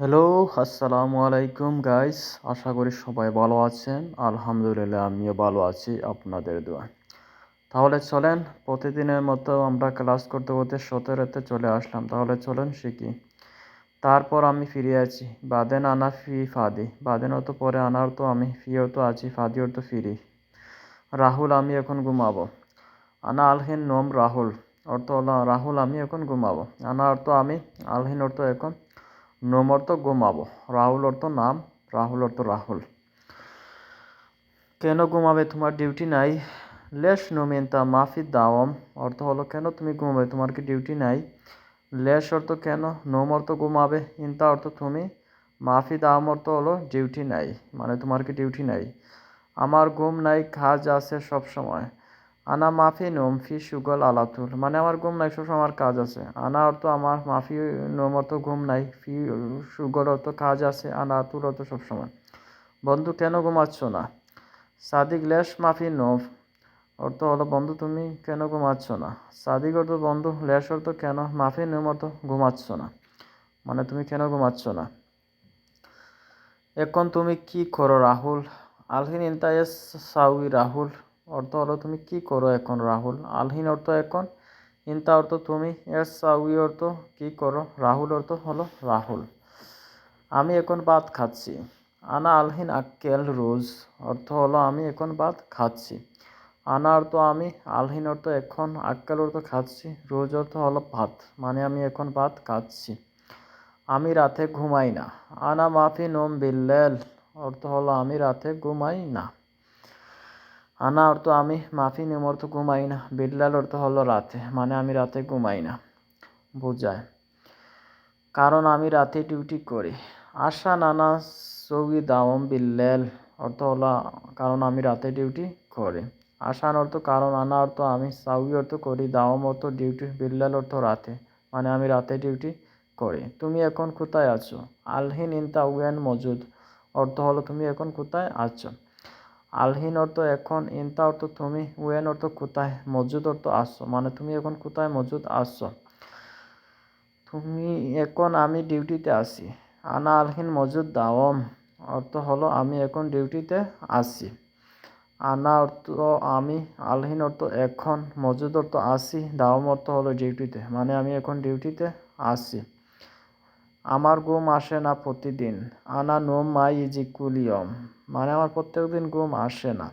Hello আসসালামু আলাইকুম guys আশা করি সবাই ভালো আছেন। আলহামদুলিল্লাহ, আমিও ভালো আছি আপনাদের দোয়া। তাহলে চলেন, প্রতিদিনের মতো আমরা ক্লাস করতে করতে সতেরোতে চলে আসলাম। তাহলে চলেন শিখি। তারপর আমি ফিরে আছি। বাদেন আনা ফি ফাদি। বাদেন তো পরে আনার তো আমি, ফিও তো আছি ফাদিওর তো ফিরি। রাহুল, আমি এখন ঘুমাবো। আনা আলহিন নোম রাহুল। অর্থ হলো, রাহুল, আমি এখন ঘুমাবো। আনা অর্থ আমি, আলহিন অর্থ এখন নোম অর্থ ঘুমাবো রাহুল অর্থ নাম, রাহুল অর্থ রাহুল। কেন ঘুমাবে তোমার ডিউটি নাই। লেশ নোমিনতা মাফি দাওয়াম। অর্থ হলো, কেন তুমি ঘুমাবে তোমার কি ডিউটি নাই? লেশ অর্থ কেন? নোম অর্থ ঘুমাবে ইন্তা অর্থ তুমি। মাফি দাওয়াম অর্থ হলো ডিউটি নাই। মানে তোমার কি ডিউটি নাই? আমার ঘুম নাই, কাজ আছে সব সময় আনা মাফি নোম ফি সুগল আলাতুল। মানে আমার ঘুম নাই, সবসময় আমার কাজ আছে। আনা অর্থ আমার মাফি নোম অর্থ ঘুম নাই, ফি সুগল অর্থ কাজ আছে, আনা আতুল অর্থ সবসময়। বন্ধু, কেন ঘুমাচ্ছ না? সাদিক লেশ মাফি নোভ অর্থ হলো, বন্ধু, তুমি কেন ঘুমাচ্ছ না? সাদিক অর্থ বন্ধু, লেশ অর্থ কেন? মাফি নোম অর্থ ঘুমাচ্ছ না। মানে তুমি কেন ঘুমাচ্ছ না? এখন তুমি কি করো, রাহুল? আলহিন ইন্তায়েস সাউই, রাহুল। অর্থ হলো তুমি কি করো এখন, রাহুল? আলহীন অর্থ এখন? ইন্তা অর্থ তুমি? এস, সাউই অর্থ কি করো? রাহুল অর্থ হলো রাহুল। আমি এখন ভাত খাচ্ছি। আনা আলহীন আক্কেল রোজ। অর্থ হলো আমি এখন ভাত খাচ্ছি। আনা অর্থ আমি, আলহীন অর্থ এখন, আক্কেল অর্থ খাচ্ছি। রোজ অর্থ হলো ভাত মানে আমি এখন ভাত খাচ্ছি। আমি রাতে ঘুমাই না। আনা মাফি নোম বিল্লেল। অর্থ হলো আমি রাতে ঘুমাই না। আনা অর্থ আমি মাফি নিম অর্থ ঘুমাই না, বিল্লাল অর্থ হলো রাতে মানে আমি রাতে ঘুমাই না। বোঝায়। কারণ আমি রাতে ডিউটি করি। আশা নানা সৌগি দাওম বিল্লেল, অর্থ হলো কারণ আমি রাতে ডিউটি করি। আশান অর্থ কারণ, আনা অর্থ আমি সাউই অর্থ করি, দাওম অর্থ ডিউটি বিল্লাল অর্থ রাতে মানে আমি রাতে ডিউটি করি। তুমি এখন কোথায় আছো? আলহিন ইনতা উয়েন মজুদ, অর্থ হলো তুমি এখন কোথায় আছো? আলহিন অর্থ এখন ইনতা অর্থ তুমি ওয়েন অর্থ কোথায়, মজুদ অর্থ আসছো মানে তুমি এখন কোথায়, মজুদ আসছো তুমি এখন আমি ডিউটিতে আসি আনা আলহিন মজুদ দাওম অর্থ হলো আমি এখন ডিউটিতে আসি আনা অর্থ আমি, আলহিন অর্থ এখন, মজুদ অর্থ আসি দাওম অর্থ হলো ডিউটিতে। মানে আমি এখন ডিউটিতে আসি আমার ঘুম আসে না প্রতিদিন। আনা নোম মাই ইজি কুলিয়ম মানে আমার প্রত্যেক দিন ঘুম আসে না।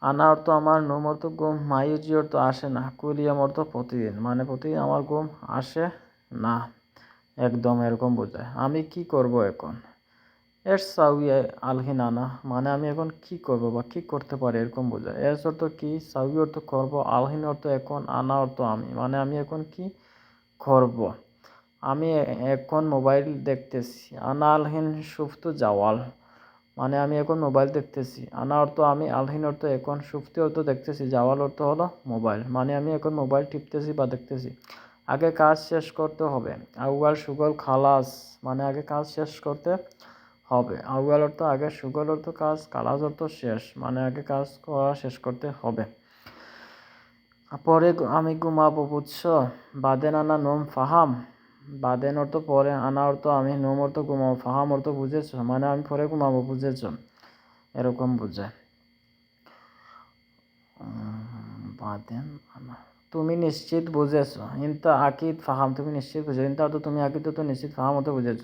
আনা অর্থ আমার, নোম অর্থ ঘুম মাইজি অর্থ আসে না। কুলিয়ম অর্থ প্রতিদিন। মানে প্রতিদিন আমার ঘুম আসে না। একদম এরকম বোঝায়। আমি কি করব এখন? এর সাউই আলহিন আনা। মানে আমি এখন কি করব বা কি করতে পারি এরকম বোঝায়। এর অর্থ কি? সাউই অর্থ করব, আলহিন অর্থ এখন, আনা অর্থ আমি। মানে আমি এখন কি করব? আমি এখন মোবাইল দেখতেছি। আনা আলহিন সুফতু জাওয়াল। মানে আমি এখন মোবাইল দেখতেছি। আনা অর্থ আমি, আলহিন অর্থ এখন, সুফতি অর্থ দেখতেছি, জাওয়াল অর্থ হলো মোবাইল। মানে আমি এখন মোবাইল টিপতেছি বা দেখতেছি। আগে কাজ শেষ করতে হবে। আউয়াল, সুগল, খালাস। মানে আগে কাজ শেষ করতে হবে। আউয়াল অর্থ আগে, সুগল অর্থ কাজ কালাস অর্থ শেষ। মানে আগে কাজ করা শেষ করতে হবে। পরে আমি ঘুমাবো, বুঝছ? বাদে আনা নোম ফাহাম। বাদেন অর্থ পরে, আনা অর্থ আমি, নোম অর্থ ঘুমাবো ফাহাম অর্থ বুঝেছ মানে আমি পরে ঘুমাবো, বুঝেছ? এরকম বুঝে বাদেন, আনা। তুমি নিশ্চিত বুঝেছ, ইন্তা আকিদ ফাহাম, তুমি নিশ্চিত বুঝেছ, ইন্তা অর্থ তুমি আকিদ তো নিশ্চিত ফাহাম অর্থ বুঝেছ।